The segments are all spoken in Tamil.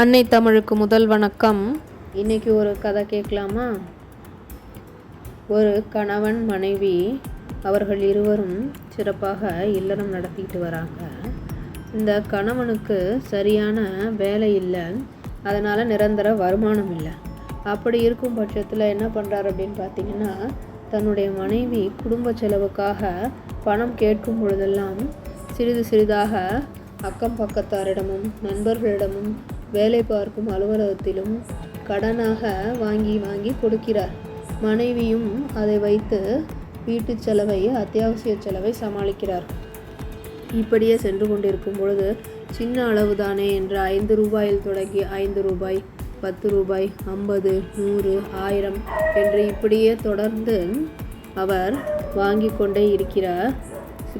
அன்னை தமிழுக்கு முதல் வணக்கம். இன்னைக்கு ஒரு கதை கேட்கலாமா? ஒரு கணவன் மனைவி அவர்கள் இருவரும் சிறப்பாக இல்லறம் நடத்திக்கிட்டு வராங்க. இந்த கணவனுக்கு சரியான வேலை இல்லை. அதனால் நிரந்தர வருமானம் இல்லை. அப்படி இருக்கும் பட்சத்தில் என்ன பண்ணுறார் அப்படின்னு பார்த்தீங்கன்னா தன்னுடைய மனைவி குடும்ப செலவுக்காக பணம் கேட்கும் பொழுதெல்லாம் சிறிது சிறிதாக அக்கம் பக்கத்தாரிடமும் நண்பர்களிடமும் வேலை பார்க்கும் அலுவலகத்திலும் கடனாக வாங்கி வாங்கி கொடுக்கிறார். மனைவியும் அதை வைத்து வீட்டு செலவை அத்தியாவசிய செலவை சமாளிக்கிறார். இப்படியே சென்று கொண்டிருக்கும் பொழுது சின்ன அளவு தானே என்று ஐந்து ரூபாயில் தொடங்கி ஐந்து ரூபாய் பத்து ரூபாய் ஐம்பது நூறு ஆயிரம் என்று இப்படியே தொடர்ந்து அவர் வாங்கி கொண்டே இருக்கிறார்.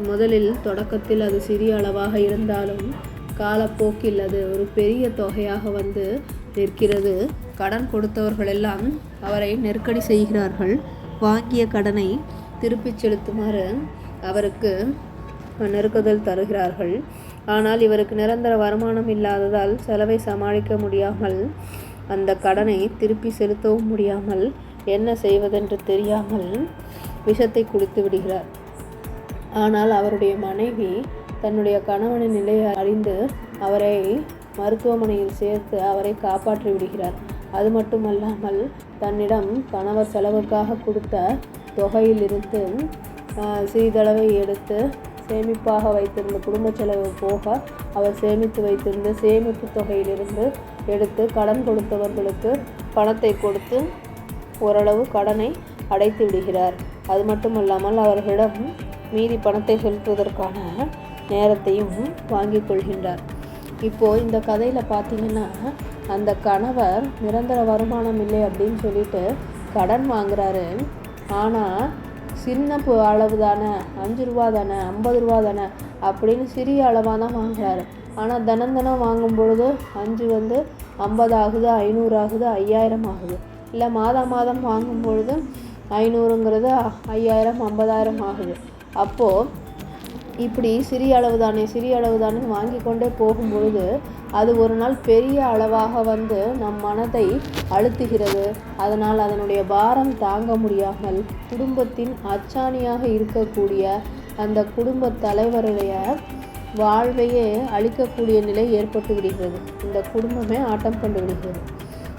முதலில் தொடக்கத்தில் அது சிறிய அளவாக இருந்தாலும் காலப்போக்கில் அது ஒரு பெரிய தொகையாக வந்து நிற்கிறது. கடன் கொடுத்தவர்களெல்லாம் அவரை நெருக்கடி செய்கிறார்கள். வாங்கிய கடனை திருப்பிச் செலுத்துமாறு அவருக்கு நெருக்குதல் தருகிறார்கள். ஆனால் இவருக்கு நிரந்தர வருமானம் இல்லாததால் செலவை சமாளிக்க முடியாமல் அந்த கடனை திருப்பி செலுத்தவும் முடியாமல் என்ன செய்வதென்று தெரியாமல் விஷத்தை குடித்து விடுகிறார். ஆனால் அவருடைய மனைவி தன்னுடைய கணவனின் நிலையை அறிந்து அவரை மருத்துவமனையில் சேர்த்து அவரை காப்பாற்றி விடுகிறார். அது மட்டுமல்லாமல் தன்னிடம் கணவர் செலவுக்காக கொடுத்த தொகையிலிருந்து சிறிதளவை எடுத்து சேமிப்பாக வைத்திருந்த குடும்ப செலவு போக அவர் சேமித்து வைத்திருந்த சேமிப்பு தொகையிலிருந்து எடுத்து கடன் கொடுத்தவர்களுக்கு பணத்தை கொடுத்து ஓரளவு கடனை அடைத்து விடுகிறார். அது மட்டுமல்லாமல் அவர்களிடம் மீதி பணத்தை செலுத்துவதற்கான நேரத்தையும் வாங்கி கொள்கின்றார் இப்போது இந்த கதையில் பார்த்தீங்கன்னா அந்த கணவர் நிரந்தர வருமானம் இல்லை அப்படின்னு சொல்லிட்டு கடன் வாங்குறாரு. ஆனால் சின்ன அளவு தானே அஞ்சு ரூபா தானே ஐம்பது ரூபா தானே அப்படின்னு சிறிய அளவாக தான் வாங்குறாரு. ஆனால் தினம் தினம் வாங்கும் பொழுது அஞ்சு வந்து ஐம்பது ஆகுது ஐநூறு ஆகுது ஐயாயிரம் ஆகுது. இல்லை மாதம் மாதம் வாங்கும் பொழுது ஐநூறுங்கிறது ஐயாயிரம் ஐம்பதாயிரம் ஆகுது. அப்போது இப்படி சிறிய அளவு தானே சிறிய அளவு தானே வாங்கி கொண்டே போகும்பொழுது அது ஒரு நாள் பெரிய அளவாக வந்து நம் மனதை அழுத்துகிறது. அதனால் அதனுடைய பாரம் தாங்க முடியாமல் குடும்பத்தின் அச்சாணியாக இருக்கக்கூடிய அந்த குடும்ப தலைவருடைய வாழ்வையே அழிக்கக்கூடிய நிலை ஏற்பட்டு விடுகிறது. இந்த குடும்பமே ஆட்டம் கொண்டு விடுகிறது.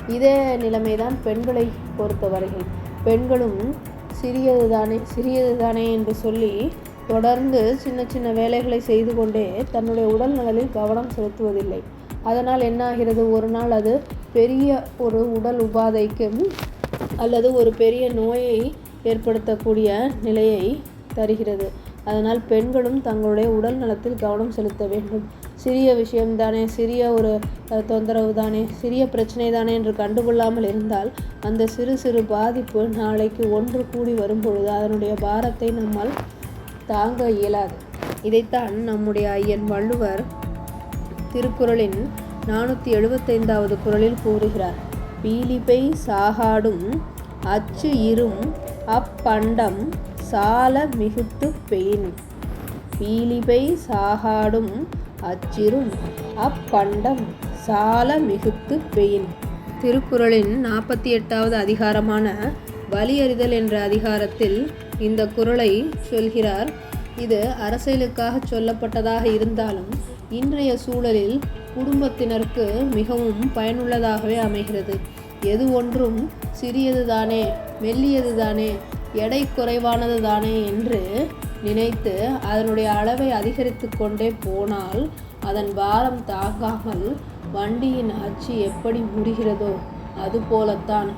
இதே நிலைமைதான் பெண்களை பொறுத்தவரையில். பெண்களும் சிறியது தானே சிறியது தானே என்று சொல்லி தொடர்ந்து சின்ன சின்ன வேலைகளை செய்து கொண்டே தன்னுடைய உடல் நலனில் கவனம் செலுத்துவதில்லை. அதனால் என்ன ஆகிறது ஒரு நாள் அது பெரிய ஒரு உடல் உபாதைக்கும் அல்லது ஒரு பெரிய நோயை ஏற்படுத்தக்கூடிய நிலையை தருகிறது. அதனால் பெண்களும் தங்களுடைய உடல் நலத்தில் கவனம் செலுத்த வேண்டும். சிறிய விஷயம்தானே சிறிய ஒரு தொந்தரவு தானே சிறிய பிரச்சனை தானே என்று கண்டுகொள்ளாமல் இருந்தால் அந்த சிறு சிறு பாதிப்பு நாளைக்கு ஒன்று கூடி வரும்பொழுது அதனுடைய பாரத்தை நம்மால் தாங்க இயலாது. இதைத்தான் நம்முடைய ஐயன் வள்ளுவர் திருக்குறளின் நானூற்றி எழுபத்தைந்தாவது குரலில் கூறுகிறார். பீலிபை சாகாடும் அச்சு இரும் அப்பண்டம் சால மிகுத்து பெயின் பீலிபை சாகாடும் அச்சிரும் அப்பண்டம் சால மிகுத்து பெயின் திருக்குறளின் நாற்பத்தி எட்டாவது அதிகாரமான வலியறிதல் என்ற அதிகாரத்தில் இந்த குரலை சொல்கிறார். இது அரசியலுக்காக சொல்லப்பட்டதாக இருந்தாலும் இன்றைய சூழலில் குடும்பத்தினருக்கு மிகவும் பயனுள்ளதாகவே அமைகிறது. எது ஒன்றும் சிறியது தானே மெல்லியது தானே எடை குறைவானது தானே என்று நினைத்து அதனுடைய அளவை அதிகரித்து கொண்டே போனால் அதன் பாரம் தாங்காமல் வண்டியின் அச்சு எப்படி முடிகிறதோ அதுபோலத்தான்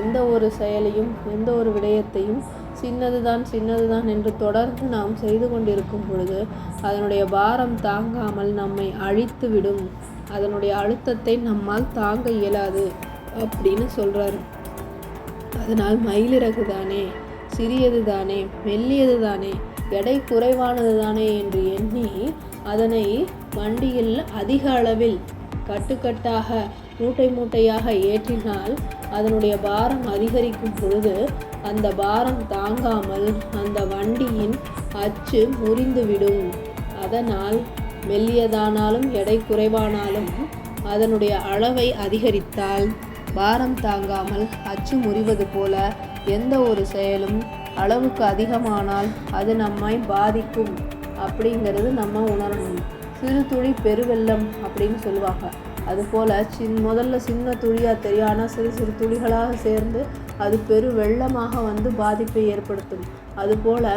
எந்த ஒரு செயலையும் எந்த ஒரு விடயத்தையும் சின்னதுதான் சின்னதுதான் என்று தொடர்ந்து நாம் செய்து கொண்டிருக்கும் பொழுது அதனுடைய பாரம் தாங்காமல் நம்மை அழித்து விடும். அதனுடைய அழுத்தத்தை நம்மால் தாங்க இயலாது அப்படின்னு சொல்கிறாரு அதனால் மயிலிறகு தானே சிறியது தானே மெல்லியது தானே எடை குறைவானது தானே என்று எண்ணி அதனை வண்டியில் அதிக அளவில் கட்டுக்கட்டாக மூட்டை மூட்டையாக ஏற்றினால் அதனுடைய பாரம் அதிகரிக்கும் பொழுது அந்த பாரம் தாங்காமல் அந்த வண்டியின் அச்சு முறிந்துவிடும். அதனால் மெல்லியதானாலும் எடை குறைவானாலும் அதனுடைய அளவை அதிகரித்தால் பாரம் தாங்காமல் அச்சு முறிவது போல எந்த ஒரு செயலும் அளவுக்கு அதிகமானால் அது நம்மை பாதிக்கும். அப்படிங்கிறது நம்ம உணரணும். சிறு துளி பெருவெள்ளம் அப்படின்னு சொல்லுவாங்க. அதுபோல் சின் முதல்ல சின்ன துளியாக தெரியும் ஆனால் சிறு சிறு துளிகளாக சேர்ந்து அது பெரு வெள்ளமாக வந்து பாதிப்பை ஏற்படுத்தும். அதுபோல்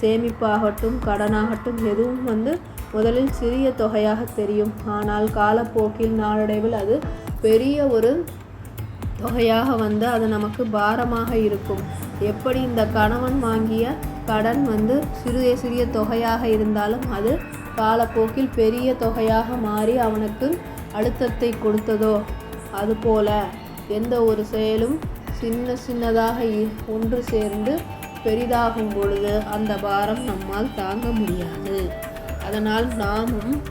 சேமிப்பாகட்டும் கடனாகட்டும் எதுவும் வந்து முதலில் சிறிய தொகையாக தெரியும். ஆனால் காலப்போக்கில் நாளடைவில் அது பெரிய ஒரு தொகையாக வந்து அது நமக்கு பாரமாக இருக்கும். எப்படி இந்த கணவன் வாங்கிய கடன் வந்து சிறிய சிறிய தொகையாக இருந்தாலும் அது காலப்போக்கில் பெரிய தொகையாக மாறி அவனுக்கு அழுத்தத்தை கொடுத்ததோ? அதுபோல எந்த ஒரு செயலும் சின்ன சின்னதாக இ- ஒன்று சேர்ந்து பெரிதாகும் பொழுது அந்த பாரம் நம்மால் தாங்க முடியாது. அதனால் நாமும்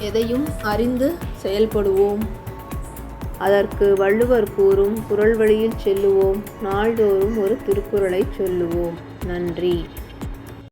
எதையும் அறிந்து செயல்படுவோம். அதற்கு வள்ளுவர் கூறும் குரல் வழியில் செல்லுவோம். நாள்தோறும் ஒரு திருக்குறளை சொல்லுவோம். நன்றி.